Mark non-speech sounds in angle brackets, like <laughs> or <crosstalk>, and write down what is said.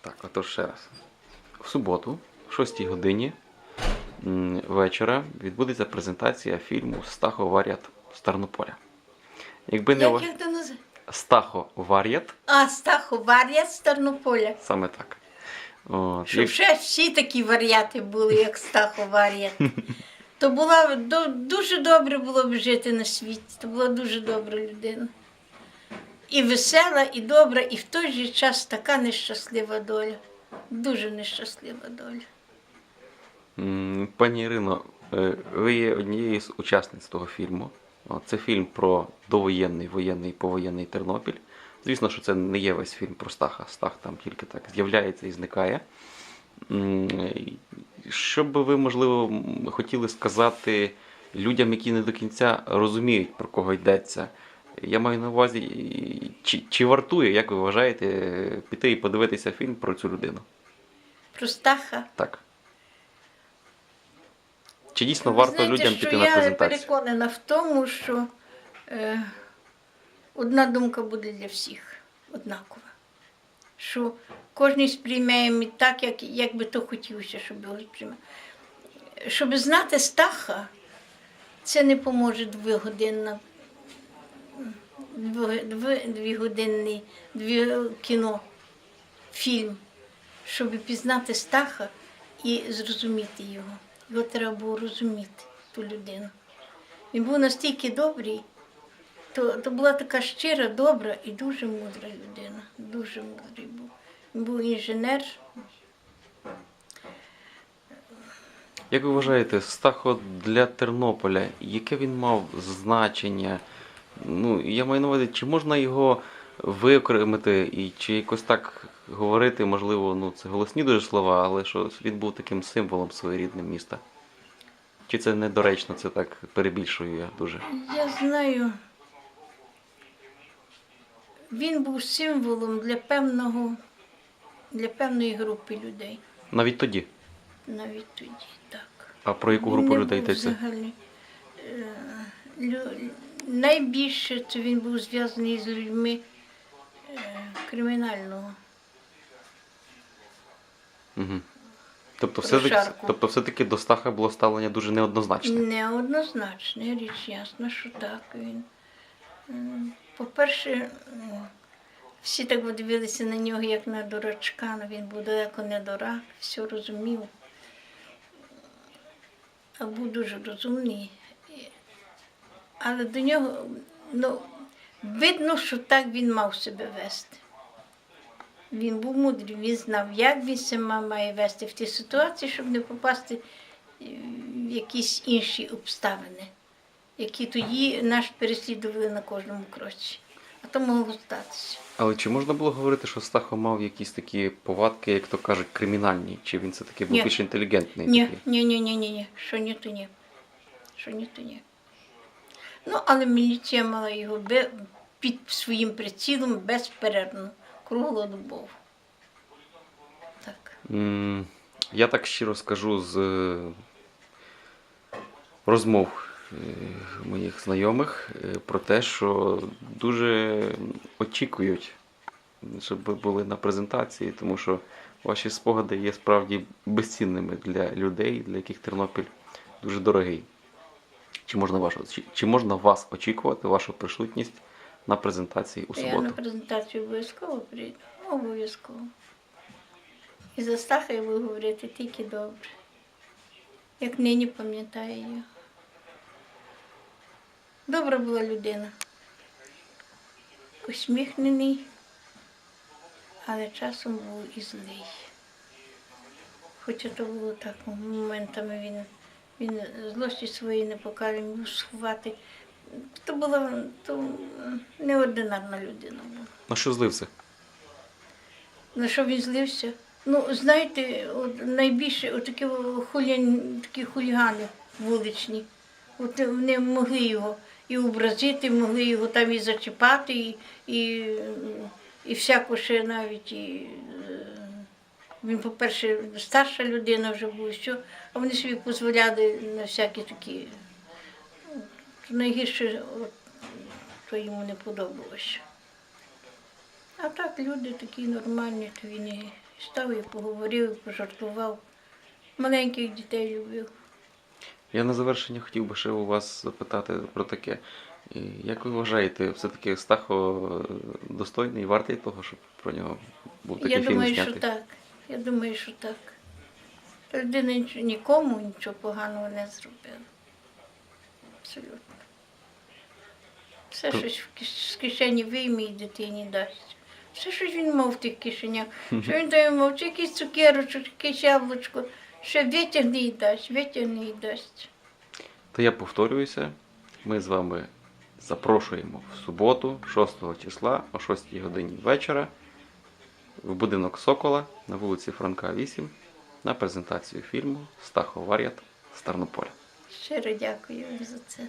Так, отож ще раз. В суботу, в 6 годині вечора, відбудеться презентація фільму Стахо Варіат з Тернополя. Якби не Як, як називає? Стахо Варіат, А, Стахо Вар'ят з Тернополя. саме так. От, Щоб як- ще всі такі варіати були, як Стахо Вар'ят. <laughs> То була дуже добре було б жити на світі. То була дуже добра людина. І весела, і добра, і в той же час така нещаслива доля. Дуже нещаслива доля. Пані Ірино, е, ви є однією з учасниць того фільму. Це фільм про довоєнний, воєнний, повоєнний Тернопіль. Звісно, що це не є весь фільм про Стаха. Стах там тільки так з'являється і зникає. Що би ви, можливо, хотіли сказати людям, які не до кінця розуміють, про кого йдеться? Я маю на увазі, чи, чи вартує, як ви вважаєте, піти і подивитися фільм про цю людину? Про Стаха. Так. Чи дійсно варто знаєте, людям піти на Я переконана в тому, що е, одна думка буде для всіх однакова. Що кожен сприймає так, як, як би то хотілося, щоб його сприймав. Щоб знати Стаха, це не поможе двогодинна, двігодинний дві, кіно, фільм. Щоб пізнати Стаха і зрозуміти його. Його треба було розуміти, ту людину. Він був настільки добрий, то, то була така щира, добра і дуже мудра людина. Дуже мудрий був. Він був інженер. Як ви вважаєте, Стахо для Тернополя, яке він мав значення? Ну, я маю на увазі, чи можна його виокремити і чи якось так говорити, можливо, ну це голосні дуже слова, але що він був таким символом своєрідним міста? Чи це недоречно, це так перебільшую я дуже? Я знаю, він був символом для певного, для певної групи людей. Навіть тоді. Навіть тоді, так. А про яку групу людей йдеться? взагалі, е, лю- Найбільше це він був зв'язаний з людьми е, кримінального. Угу. Тобто, все-таки, тобто все-таки до Стаха було ставлення дуже неоднозначне. Неоднозначно, річ ясно, що так він. По-перше, всі так дивилися на нього, як на дурачка, але він був далеко не дурак, все розумів. А був дуже розумний. Але до нього, ну, видно, що так він мав себе вести. Він був мудрий, він знав, як він себе має вести в тій ситуації, щоб не попасти е, в якісь інші обставини, які тоді наш переслідували на кожному кроці. А то могло статися. Але чи можна було говорити, що Стахо мав якісь такі повадки, як то кажуть, кримінальні? Чи він все таки був більш інтелігентний? Ні, такий? ні, ні, ні, ні, ні. Що ні, то ні. Що ні, то ні. Ну, але міліція мала його під своїм прицілом безперервно, круглодобово. Так. М, Я так щиро скажу з е, розмов е, моїх знайомих е, про те, що дуже очікують, щоб ви були на презентації, тому що ваші спогади є справді безцінними для людей, для яких Тернопіль дуже дорогий. Чи можна, вашу, чи, чи можна вас очікувати, вашу присутність на презентації у Я на презентацію обов'язково прийду. Обов'язково. І за Стаха я буду говорити тільки добре. Як нині пам'ятаю його. Добра була людина. Усміхнений, але часом був і злий. Хоча то було так, моментами він, він злості свої не показує, міг сховати. То була то неординарна людина була. На що злився? На що він злився? Ну, знаєте, от найбільше отакі хулян, такі хулігани вуличні. От вони могли його і образити, могли його там і зачіпати, і, і, і всяко ще навіть. І, е, він, по-перше, старша людина вже був, що, а вони собі дозволяли на всякі такі. ну, Найгірше то йому не подобалося. А так люди такі нормальні, то він і Став і поговорив, і пожартував. Маленьких дітей любив. Я на завершення хотів би ще у вас запитати про таке. Як ви вважаєте, все-таки Стахо е, достойний і вартий того, щоб про нього був такий Я фільм думаю, знятий? що так. Я думаю, що так. Людина нікому нічого поганого не зробила. Абсолютно. Все щось в з кишені вийме і дитині дасть. Все щось він мав в тих кишенях. Що він там мав, чи якийсь цукерочок, якесь яблучко. Ще витягне і дасть, витягне і дасть. То я повторююся, ми з вами запрошуємо в суботу, 6 числа о 6 годині вечора в будинок Сокола на вулиці Франка 8 на презентацію фільму Стахов Вар'ят з Тернополя. Щиро дякую за це.